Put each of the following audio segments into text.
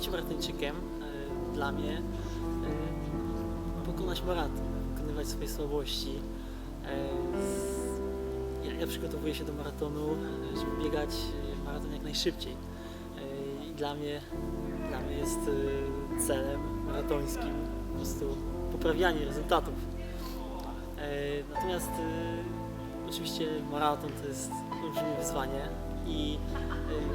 bycie maratończykiem e, dla mnie e, pokonać maraton, pokonywać swoje słabości. E, ja, ja przygotowuję się do maratonu, żeby biegać maraton jak najszybciej. I dla mnie, dla mnie jest celem maratońskim po prostu poprawianie rezultatów. Natomiast oczywiście maraton to jest olbrzymie wyzwanie i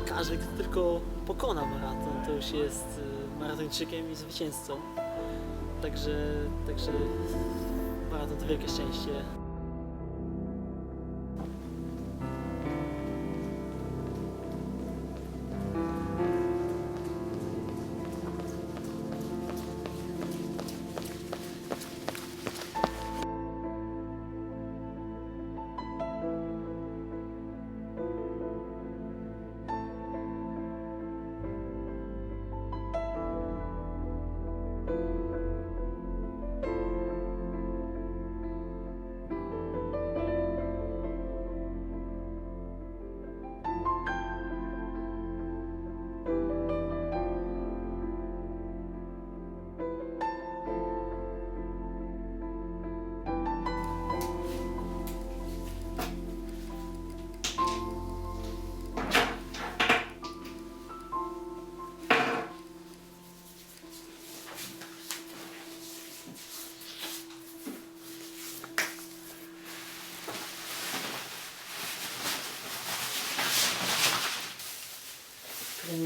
e, każdy, kto tylko pokona maraton, to już jest e, maratończykiem i zwycięzcą. Także, także maraton to wielkie szczęście.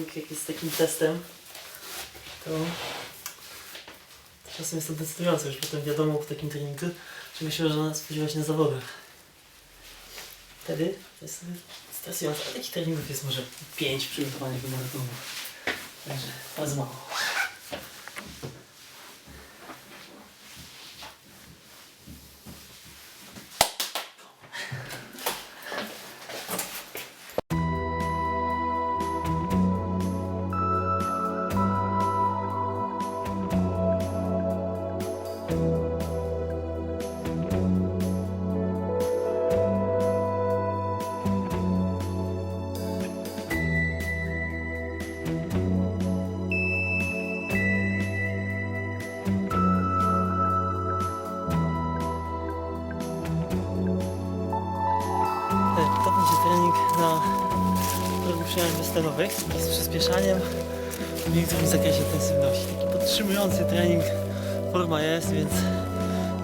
Trening jak jest takim testem, to czasem jest to decydujące. Już potem wiadomo w takim treningu, czego się można spodziewać na zawodach. Wtedy to jest stresujące. A takich treningów jest może 5 przygotowanych do maratonu. Także bardzo mało. Bezstenowych z przyspieszaniem w niektórym zakresie intensywności. Taki podtrzymujący trening, forma jest, więc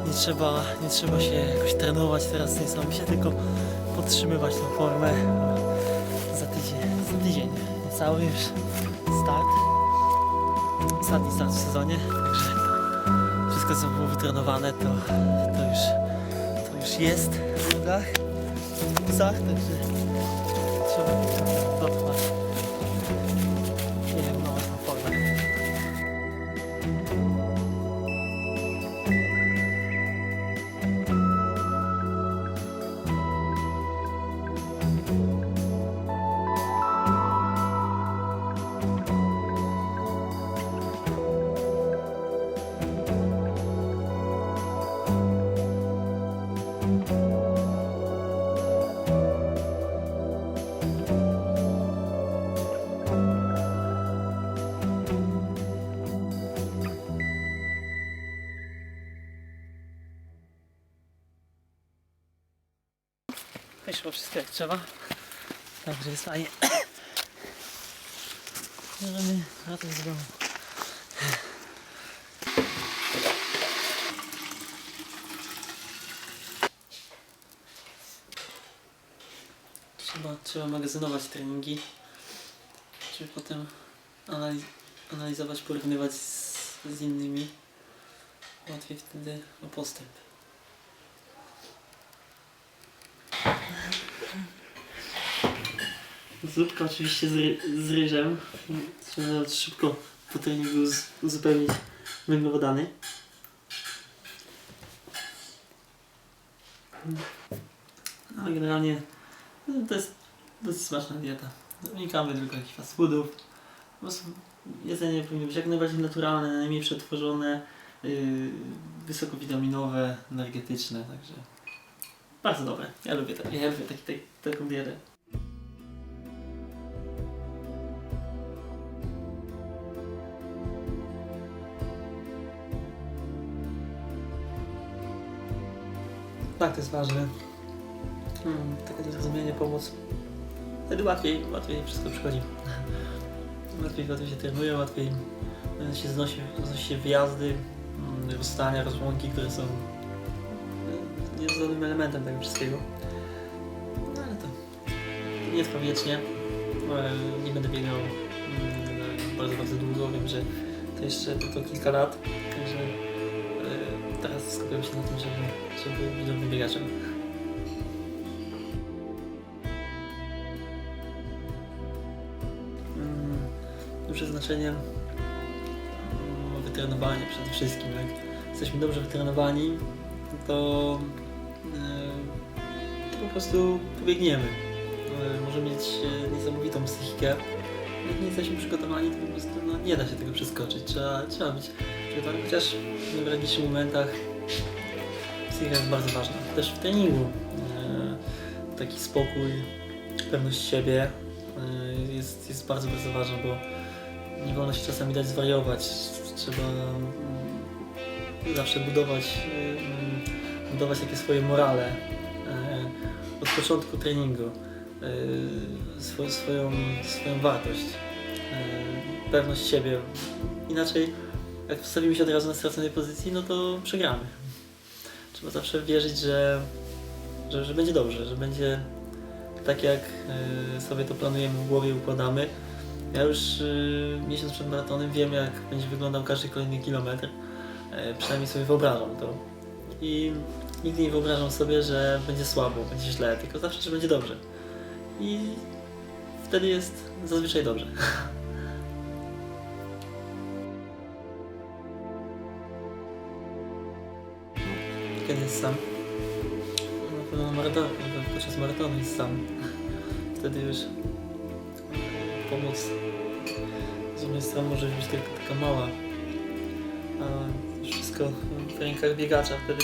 nie trzeba, nie trzeba się jakoś trenować teraz w się, tylko podtrzymywać tą formę za tydzień, za tydzień. Cały już start, ostatni start w sezonie, także wszystko co było wytrenowane to, to, już, to już jest w nogach w psach, także trzeba dotrwać. Nie Wyszło wszystko jak trzeba. Także jest fajnie. Możemy wracać z domu. Trzeba, trzeba magazynować treningi, żeby potem analiz analizować, porównywać z, z innymi. Łatwiej wtedy o postęp. Zupka oczywiście z, ry z ryżem. Trzeba szybko po treningu uz uzupełnić węglowodany. Ale generalnie no, to jest dosyć smaczna dieta. Unikamy tylko jakichś fast foodów. Po prostu jedzenie powinno być jak najbardziej naturalne, najmniej przetworzone, yy, wysokowitaminowe, energetyczne, także bardzo dobre. Ja lubię, tak, ja lubię taki, taki, taką dietę. To jest ważne. Hmm, takie zrozumienie, pomoc. Wtedy łatwiej, łatwiej wszystko przychodzi. Łatwiej, łatwiej się trenuje, łatwiej e, się znosi, znosi się wyjazdy, mm, rozstania, rozłąki, które są e, nieodzownym elementem tego wszystkiego. No ale to nie trwa wiecznie. Nie będę biegał mm, bardzo, bardzo długo. Wiem, że to jeszcze tylko kilka lat. Także teraz skupiam się na tym, żeby, żeby być dobrym biegaczem. Duże znaczenie mm, wytrenowanie przede wszystkim. Jak jesteśmy dobrze wytrenowani, to, e, to po prostu pobiegniemy. E, Możemy mieć e, niesamowitą psychikę. Jak nie jesteśmy przygotowani, to po prostu no, nie da się tego przeskoczyć. Trzeba, trzeba być przygotowany, chociaż w najważniejszych momentach psychika jest bardzo ważna. Też w treningu e, taki spokój, pewność siebie e, jest, jest bardzo, bardzo ważna, bo nie wolno się czasami dać zwariować. Trzeba mm, zawsze budować, mm, budować takie swoje morale e, od początku treningu, e, swo, swoją, swoją wartość, e, pewność siebie. Inaczej, jak postawimy się od razu na straconej pozycji, no to przegramy. Trzeba zawsze wierzyć, że, że, że będzie dobrze, że będzie tak, jak e, sobie to planujemy w głowie, układamy. Ja już y, miesiąc przed maratonem wiem, jak będzie wyglądał każdy kolejny kilometr. E, przynajmniej sobie wyobrażam to. I nigdy nie wyobrażam sobie, że będzie słabo, będzie źle, tylko zawsze, że będzie dobrze. I wtedy jest zazwyczaj dobrze. Kiedy jest sam? Na pewno na maratonie, podczas maratonu jest sam. Wtedy już pomoc z jednej strony może być tylko taka mała, a wszystko w rękach biegacza wtedy.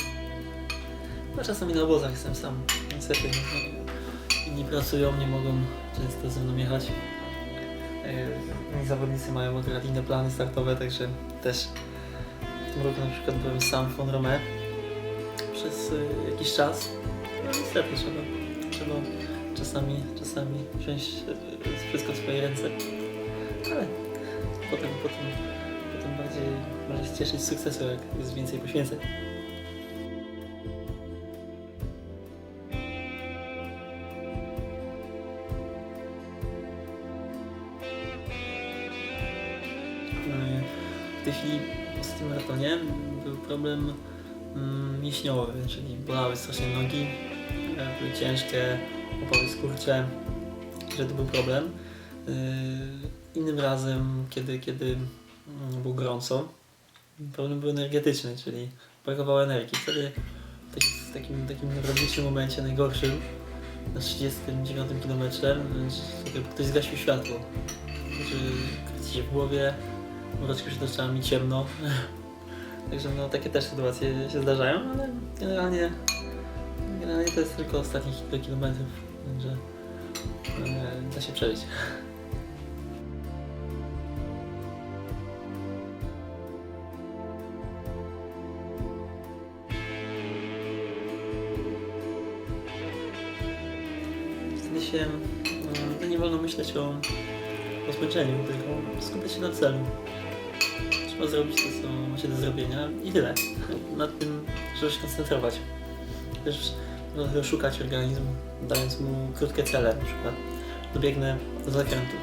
No czasami na obozach jestem sam, niestety. Inni pracują, nie mogą często ze mną jechać. Yy, Zawodnicy mają akurat inne plany startowe, także też w tym roku na przykład byłem sam w Fonrome przez y, jakiś czas. No niestety trzeba, trzeba czasami, czasami wziąć y, wszystko w swoje ręce. Ale potem, potem, potem bardziej może się cieszyć z sukcesu, jak jest więcej poświęceń. Tej chwili w ostatnim maratonie był problem mm, mięśniowy, czyli bolały strasznie nogi, e, były ciężkie, opały skurcze, że to był problem. Yy, Innym razem, kiedy, kiedy mm, było gorąco, problem był energetyczny, czyli brakowało energii. Wtedy w takim, takim, neurologicznym momencie, najgorszym, na 39 km, jakby ktoś zgasił światło. Znaczy, kręci się w głowie, mroczki przed oczami, ciemno. Także no, takie też sytuacje się zdarzają, ale generalnie, generalnie to jest tylko ostatnich kilka kilometrów, także e, da się przejść. Wtedy się no, nie wolno myśleć o, o zmęczeniu, tylko skupiać się na celu. Trzeba zrobić to, co macie do zrobienia i tyle. Nad tym trzeba się koncentrować. Też trochę szukać organizmu, dając mu krótkie cele, na przykład dobiegnę do zakrętu.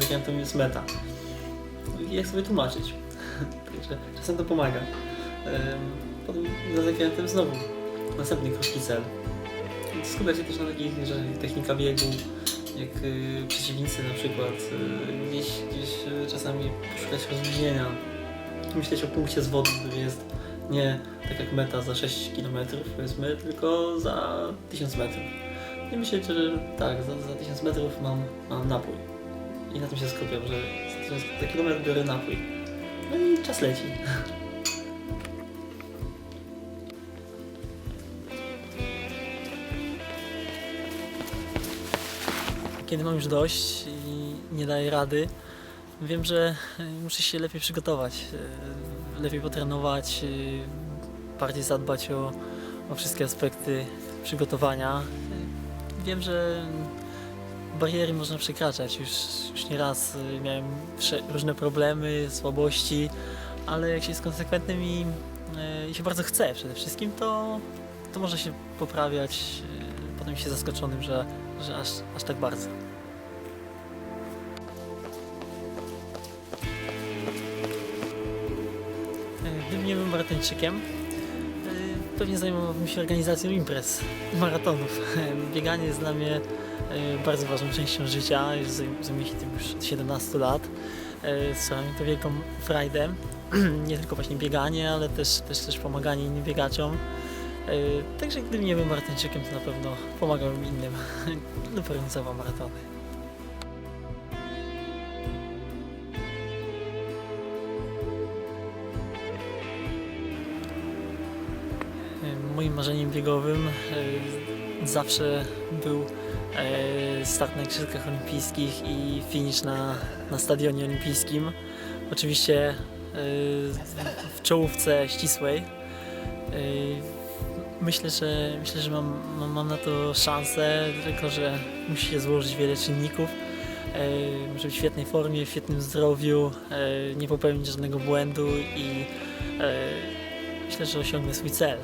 Zakrętem jest meta. I jak sobie tłumaczyć. Także czasem to pomaga. Potem za zakrętem znowu następny krótki cel. Skupiać się też na takich rzeczach technika biegu, jak y, przeciwnicy na przykład. Y, gdzieś, gdzieś y, czasami poszukać rozluźnienia. Myśleć o punkcie zwrotu, który jest nie tak jak meta za 6 km powiedzmy, tylko za 1000 metrów. I myśleć, że tak, za, za 1000 metrów mam, mam napój. I na tym się skupiam, że za 1000 za kilometr biorę napój. No i czas leci. Kiedy mam już dość i nie daję rady, wiem, że y, muszę się lepiej przygotować, y, lepiej potrenować, y, bardziej zadbać o, o wszystkie aspekty przygotowania. Wiem, że bariery można przekraczać. Już, już nieraz miałem różne problemy, słabości, ale jak się jest konsekwentnym i, i się bardzo chce przede wszystkim, to, to może się poprawiać. Potem się zaskoczonym, że, że aż, aż tak bardzo. Nie był maratończykiem, y, pewnie zajmowałbym się organizacją imprez, maratonów. Bieganie jest dla mnie y, bardzo ważną częścią życia, już zaj- zajmuję się tym już od 17 lat. Sprawia mi to wielką frajdę. Nie tylko właśnie bieganie, ale też, też, też pomaganie innym biegaczom. Y, Także gdybym nie był maratończykiem, to na pewno pomagałbym innym lub organizował maratony. Moim marzeniem biegowym y, zawsze był y, start na Igrzyskach Olimpijskich i finish na, na Stadionie Olimpijskim. Oczywiście y, w czołówce ścisłej. Myślę, że, myślę, że mam, mam, mam na to szansę, tylko że musi się złożyć wiele czynników. E, Muszę być w świetnej formie, w świetnym zdrowiu, e, nie popełnić żadnego błędu i e, myślę, że osiągnę swój cel.